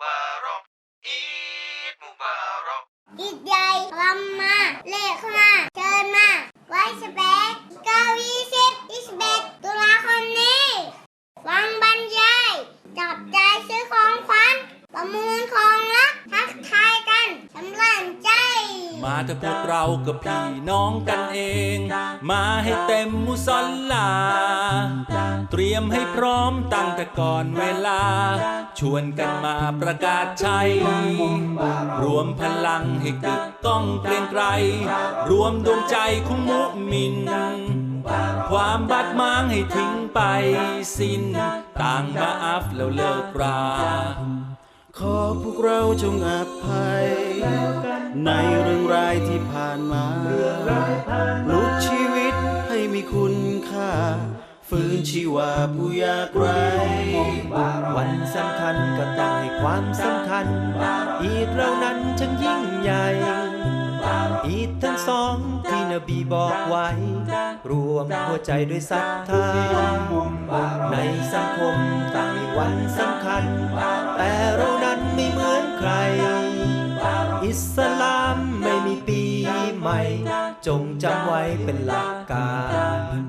Mubarak Eid Mubarak อีกใหญ่ลำมาเลขมา แต่พวกเรากับพี่น้องกันเอง มาให้เต็มมุสลา เตรียมให้พร้อมตั้งแต่ก่อนเวลา ชวนกันมาประกาศชัย รวมพลังให้กึกก้องเกรียงไกร รวมดวงใจของมุมิน ความบาดหมางให้ทิ้งไปสิ้น ต่างมาอัฟแล้วเลิกรา ขอพวกเราจงอภัย ในเรื่องรายที่ผ่านมาปลุกชีวิตให้มีคุณค่า ฟื้นชีวาผู้ยากไร้วันสำคัญก็ต้องให้ความสำคัญ อีดเรานั้นช่างยิ่งใหญ่ อีดทั้งสองที่นบีบอกไว้ รวมหัวใจด้วยศรัทธา ในสังคมต่างมีวันสำคัญ แต่เรานั้นไม่เหมือนใครอิสลาม ใหม่ จงจำไว้เป็นหลักการ